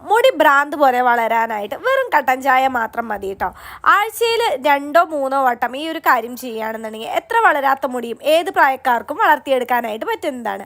മുടി ഭ്രാന്ത് പോലെ വളരാനായിട്ട് വെറും കട്ടൻ ചായ മാത്രം മതി കേട്ടോ ആഴ്ചയിൽ രണ്ടോ മൂന്നോ വട്ടം ഈ ഒരു കാര്യം ചെയ്യുകയാണെന്നുണ്ടെങ്കിൽ എത്ര വളരാത്ത മുടിയും ഏത് പ്രായക്കാർക്കും വളർത്തിയെടുക്കാനായിട്ട് പറ്റുന്നതാണ്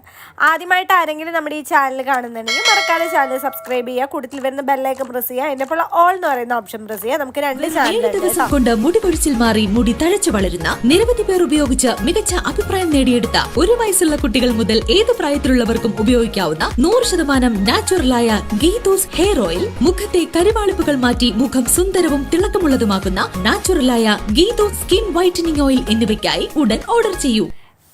ആദ്യമായിട്ട് ആരെങ്കിലും നമ്മുടെ ഈ ചാനൽ കാണുന്നുണ്ടെങ്കിൽ മറക്കാതെ ചാനൽ സബ്സ്ക്രൈബ് ചെയ്യുക. കൂടുതൽ വരുന്ന ബെല്ലൈക്കൺ പ്രസ് ചെയ്യുക. അതിന്റെ പോലെ ഓൾ എന്ന് പറയുന്ന ഓപ്ഷൻ പ്രസ് ചെയ്യുക. നമുക്ക് രണ്ട് ചാനൽ ദിവസം കൊണ്ട് മുടി പൊഴിച്ചിൽ മാറി മുടി തഴച്ചു വളരുന്ന നിരവധി പേർ ഉപയോഗിച്ച് മികച്ച അഭിപ്രായം നേടിയെടുത്ത ഒരു വയസ്സുള്ള കുട്ടികൾ മുതൽ ഏത് പ്രായത്തിലുള്ളവർക്കും ഉപയോഗിക്കാവുന്ന നൂറ് ശതമാനം നാച്ചുറലായ ഗീതോസ് ഹെയർ ഓയിൽ മുഖത്തെ കരുവാളിപ്പുകൾ മാറ്റി മുഖം സുന്ദരവും തിളക്കമുള്ളതുമാക്കുന്ന നാച്ചുറലായ ഗീതോ സ്കിൻ വൈറ്റനിങ് ഓയിൽ എന്നിവയ്ക്കായി ഉടൻ ഓർഡർ ചെയ്യൂ.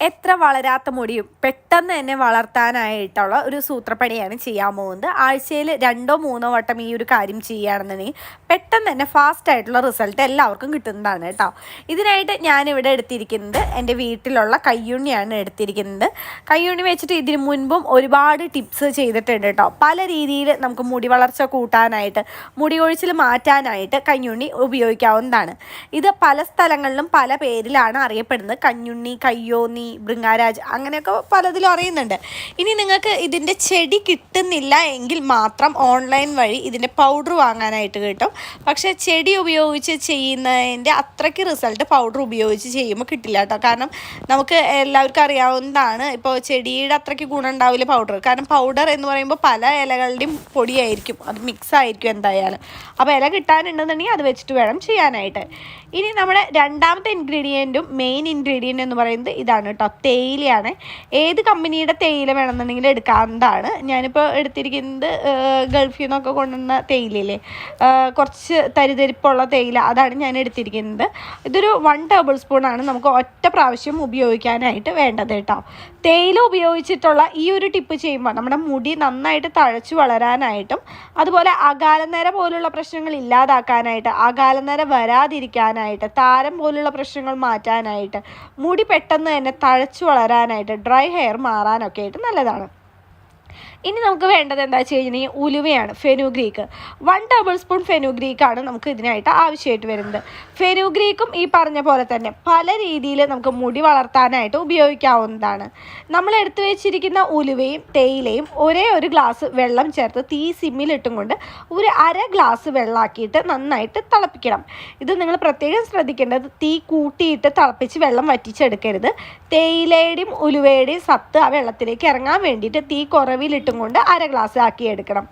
എത്ര വളരാത്ത മുടിയും പെട്ടെന്ന് തന്നെ വളർത്താനായിട്ടുള്ള ഒരു സൂത്രപ്പണിയാണ് ചെയ്യാൻ പോകുന്നത്. ആഴ്ചയിൽ രണ്ടോ മൂന്നോ വട്ടം ഈ ഒരു കാര്യം ചെയ്യുകയാണെന്നുണ്ടെങ്കിൽ പെട്ടെന്ന് തന്നെ ഫാസ്റ്റ് ആയിട്ടുള്ള റിസൾട്ട് എല്ലാവർക്കും കിട്ടുന്നതാണ് കേട്ടോ. ഇതിനായിട്ട് ഞാനിവിടെ എടുത്തിരിക്കുന്നത് എന്റെ വീട്ടിലുള്ള കയ്യുണ്ണിയാണ് എടുത്തിരിക്കുന്നത്. കയ്യുണ്ണി വെച്ചിട്ട് ഇതിന് മുൻപും ഒരുപാട് ടിപ്സ് ചെയ്തിട്ടുണ്ട് കേട്ടോ. പല രീതിയിൽ നമുക്ക് മുടി വളർച്ച കൂട്ടാനായിട്ട് മുടി ഒഴിച്ചിൽ മാറ്റാനായിട്ട് കഞ്ഞുണ്ണി ഉപയോഗിക്കാവുന്നതാണ്. ഇത് പല സ്ഥലങ്ങളിലും പല പേരിലാണ് അറിയപ്പെടുന്നത്. കഞ്ഞുണ്ണി കയ്യോന്നി ബൃങ്ങാരാജ് അങ്ങനെയൊക്കെ പലതിലും അറിയുന്നുണ്ട്. ഇനി നിങ്ങൾക്ക് ഇതിന്റെ ചെടി കിട്ടുന്നില്ല എങ്കിൽ മാത്രം ഓൺലൈൻ വഴി ഇതിന്റെ പൗഡർ വാങ്ങാനായിട്ട് കിട്ടും. പക്ഷേ ചെടി ഉപയോഗിച്ച് ചെയ്യുന്നതിന്റെ അത്രയ്ക്ക് റിസൾട്ട് പൗഡർ ഉപയോഗിച്ച് ചെയ്യുമ്പോൾ കിട്ടില്ല കേട്ടോ. കാരണം നമുക്ക് എല്ലാവർക്കും അറിയാവുന്നതാണ് ഇപ്പോൾ ചെടിയുടെ അത്രയ്ക്ക് ഗുണം ഉണ്ടാവില്ല പൗഡർ. കാരണം പൗഡർ എന്ന് പറയുമ്പോൾ പല ഇലകളുടെയും പൊടിയായിരിക്കും. അത് മിക്സ് ആയിരിക്കും എന്തായാലും. അപ്പോൾ ഇല കിട്ടാനുണ്ടെന്നുണ്ടെങ്കിൽ അത് വെച്ചിട്ട് വേണം ചെയ്യാനായിട്ട്. ഇനി നമ്മുടെ രണ്ടാമത്തെ ഇൻഗ്രീഡിയന്റും മെയിൻ ഇൻഗ്രീഡിയന്റ് എന്ന് പറയുന്നത് ഇതാണ് കേട്ടോ തേയിലയാണ്. ഏത് കമ്പനിയുടെ തേയില വേണമെന്നുണ്ടെങ്കിൽ എടുക്കാവുന്നതാണ്. ഞാനിപ്പോൾ എടുത്തിരിക്കുന്നത് ഗൾഫിൽ നിന്നൊക്കെ കൊണ്ടുവന്ന തേയിലയില്ലേ? കുറച്ച് തരിതരിപ്പുള്ള തേയില അതാണ് ഞാൻ എടുത്തിരിക്കുന്നത്. ഇതൊരു വൺ ടേബിൾ സ്പൂണാണ് നമുക്ക് ഒറ്റ പ്രാവശ്യം ഉപയോഗിക്കാനായിട്ട് വേണ്ടത് കേട്ടോ തേയില ഉപയോഗിച്ചിട്ടുള്ള ഈ ഒരു ടിപ്പ് ചെയ്യുമ്പോൾ നമ്മുടെ മുടി നന്നായിട്ട് തഴച്ചു വളരാനായിട്ടും അതുപോലെ അകാലനര പോലുള്ള പ്രശ്നങ്ങൾ ഇല്ലാതാക്കാനായിട്ട് അകാലനര വരാതിരിക്കാനായിട്ട് താരം പോലുള്ള പ്രശ്നങ്ങൾ മാറ്റാനായിട്ട് മുടി പെട്ടെന്ന് തന്നെ തഴച്ചു വളരാനായിട്ട് ഡ്രൈ ഹെയർ മാറാനൊക്കെ ആയിട്ട് നല്ലതാണ്. ഇനി നമുക്ക് വേണ്ടത് എന്താ വെച്ച് കഴിഞ്ഞാൽ ഉലുവയാണ് ഫെനുഗ്രീക്ക് വൺ ടേബിൾ സ്പൂൺ ഫെനുഗ്രീക്കാണ് നമുക്ക് ഇതിനായിട്ട് ആവശ്യമായിട്ട് വരുന്നത്. ഫെനുഗ്രീക്കും ഈ പറഞ്ഞ പോലെ തന്നെ പല രീതിയിൽ നമുക്ക് മുടി വളർത്താനായിട്ട് ഉപയോഗിക്കാവുന്നതാണ്. നമ്മൾ എടുത്തു വെച്ചിരിക്കുന്ന ഉലുവയും തേയിലയും ഒരേ ഒരു ഗ്ലാസ് വെള്ളം ചേർത്ത് തീ സിമ്മിലിട്ടും കൊണ്ട് ഒരു അര ഗ്ലാസ് വെള്ളമാക്കിയിട്ട് നന്നായിട്ട് തിളപ്പിക്കണം. ഇത് നിങ്ങൾ പ്രത്യേകം ശ്രദ്ധിക്കേണ്ടത് തീ കൂട്ടിയിട്ട് തിളപ്പിച്ച് വെള്ളം വറ്റിച്ചെടുക്കരുത്. തേയിലയുടെയും ഉലുവയുടെയും സത്ത് ആ വെള്ളത്തിലേക്ക് ഇറങ്ങാൻ വേണ്ടിയിട്ട് തീ കുറവിലിട്ടും കൊണ്ട് അര ഗ്ലാസ് ആക്കി എടുക്കണം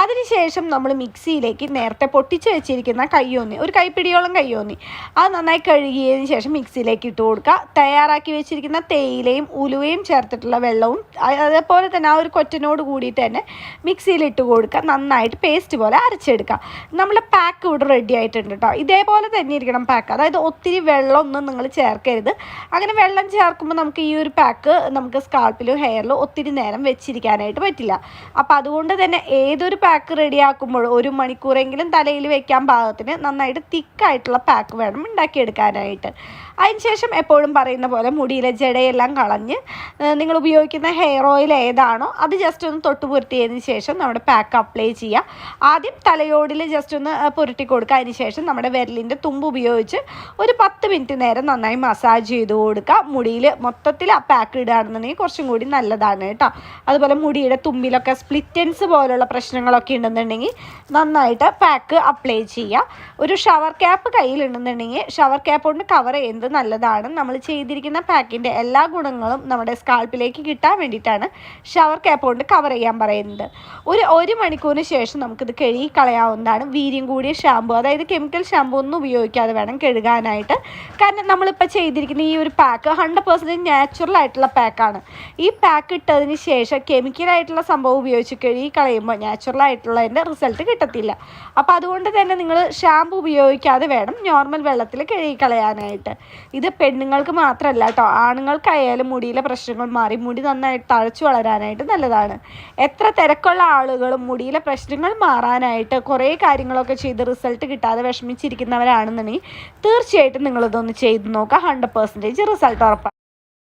അതിനുശേഷം നമ്മൾ മിക്സിയിലേക്ക് നേരത്തെ പൊട്ടിച്ച് വെച്ചിരിക്കുന്ന കയ്യോന്നി ഒരു കൈപ്പിടിയോളം കയ്യോന്നി അത് നന്നായി കഴുകിയതിന് ശേഷം മിക്സിയിലേക്ക് ഇട്ട് കൊടുക്കുക. തയ്യാറാക്കി വെച്ചിരിക്കുന്ന തേയിലയും ഉലുവയും ചേർത്തിട്ടുള്ള വെള്ളവും അതേപോലെ തന്നെ ആ ഒരു കൊറ്റനോട് കൂടിയിട്ട് തന്നെ മിക്സിയിൽ ഇട്ട് കൊടുക്കുക. നന്നായിട്ട് പേസ്റ്റ് പോലെ അരച്ചെടുക്കുക. നമ്മുടെ പാക്ക് ഇവിടെ റെഡി ആയിട്ടുണ്ട് കേട്ടോ. ഇതേപോലെ തന്നെ ഇരിക്കണം പാക്ക്. അതായത് ഒത്തിരി വെള്ളമൊന്നും നിങ്ങൾ ചേർക്കരുത്. അങ്ങനെ വെള്ളം ചേർക്കുമ്പോൾ നമുക്ക് ഈ ഒരു പാക്ക് നമുക്ക് സ്കാൾപ്പിലും ഹെയറിലും ഒത്തിരി നേരം വെച്ചിരിക്കാനായിട്ട് പറ്റില്ല. അപ്പോൾ അതുകൊണ്ട് തന്നെ ഏതൊരു പാക്ക് റെഡിയാക്കുമ്പോഴും ഒരു മണിക്കൂറെങ്കിലും തലയിൽ വെക്കാൻ പാകത്തിന് നന്നായിട്ട് തിക്കായിട്ടുള്ള പാക്ക് വേണം ഉണ്ടാക്കിയെടുക്കാനായിട്ട്. അതിനുശേഷം എപ്പോഴും പറയുന്ന പോലെ മുടിയിലെ ജടയെല്ലാം കളഞ്ഞ് നിങ്ങൾ ഉപയോഗിക്കുന്ന ഹെയർ ഓയിൽ ഏതാണോ അത് ജസ്റ്റ് ഒന്ന് തൊട്ട് പുരട്ടിയതിന് ശേഷം നമ്മുടെ പാക്ക് അപ്ലൈ ചെയ്യുക. ആദ്യം തലയോടിൽ ജസ്റ്റ് ഒന്ന് പുരട്ടി കൊടുക്കുക. അതിന് ശേഷം നമ്മുടെ വിരലിന്റെ തുമ്പ് ഉപയോഗിച്ച് ഒരു പത്ത് മിനിറ്റ് നേരം നന്നായി മസാജ് ചെയ്ത് കൊടുക്കുക. മുടിയിൽ മൊത്തത്തിൽ ആ പാക്ക് ഇടുകയാണെന്നുണ്ടെങ്കിൽ കുറച്ചും കൂടി നല്ലതാണ് കേട്ടോ. അതുപോലെ മുടിയുടെ തുമ്പിലൊക്കെ സ്പ്ലിറ്റൻസ് പോലുള്ള പ്രശ്നങ്ങളൊക്കെ ഉണ്ടെന്നുണ്ടെങ്കിൽ നന്നായിട്ട് പാക്ക് അപ്ലൈ ചെയ്യുക. ഒരു ഷവർ ക്യാപ്പ് കയ്യിലുണ്ടെന്നുണ്ടെങ്കിൽ ഷവർ ക്യാപ്പ് കൊണ്ട് കവർ ചെയ്യുന്നത് നല്ലതാണ്. നമ്മൾ ചെയ്തിരിക്കുന്ന പാക്കിന്റെ എല്ലാ ഗുണങ്ങളും നമ്മുടെ സ്കാൾപ്പിലേക്ക് കിട്ടാൻ വേണ്ടിയിട്ടാണ് ഷവർ ക്യാപ്പ് കൊണ്ട് കവർ ചെയ്യാൻ പറയുന്നത്. ഒരു ഒരു മണിക്കൂറിന് ശേഷം നമുക്കിത് കഴുകി കളയാവുന്നതാണ്. വീര്യം കൂടിയ ഷാമ്പു അതായത് കെമിക്കൽ ഷാമ്പു ഒന്നും ഉപയോഗിക്കാതെ വേണം കഴുകാനായിട്ട്. കാരണം നമ്മളിപ്പോൾ ചെയ്തിരിക്കുന്ന ഈ ഒരു പാക്ക് ഹൺഡ്രഡ് പെർസെന്റേജ് നാച്ചുറൽ ആയിട്ടുള്ള പാക്കാണ് ഈ പാക്ക് ഇട്ടതിന് ശേഷം കെമിക്കലായിട്ടുള്ള സംഭവം ഉപയോഗിച്ച് കഴുകി കളയുമ്പോൾ നാച്ചുറൽ ആയിട്ടുള്ളതിന്റെ റിസൾട്ട് കിട്ടത്തില്ല. അപ്പോൾ അതുകൊണ്ട് തന്നെ നിങ്ങൾ ഷാമ്പു ഉപയോഗിക്കാതെ വേണം നോർമൽ വെള്ളത്തിൽ കഴുകി കളയാനായിട്ട്. ഇത് പെണ്ണുങ്ങൾക്ക് മാത്രമല്ല കേട്ടോ. ആണുങ്ങൾക്കായാലും മുടിയിലെ പ്രശ്നങ്ങൾ മാറി മുടി നന്നായിട്ട് തഴച്ചു വളരാനായിട്ട് നല്ലതാണ്. എത്ര തിരക്കുള്ള ആളുകളും മുടിയിലെ പ്രശ്നങ്ങൾ മാറാനായിട്ട് കുറേ കാര്യങ്ങളൊക്കെ ചെയ്ത് റിസൾട്ട് കിട്ടാതെ വിഷമിച്ചിരിക്കുന്നവരാണെന്നുണ്ടെങ്കിൽ തീർച്ചയായിട്ടും നിങ്ങളിതൊന്ന് ചെയ്ത് നോക്കുക. ഹൺഡ്രഡ് പെർസെന്റേജ് റിസൾട്ട് ഉറപ്പാണ്.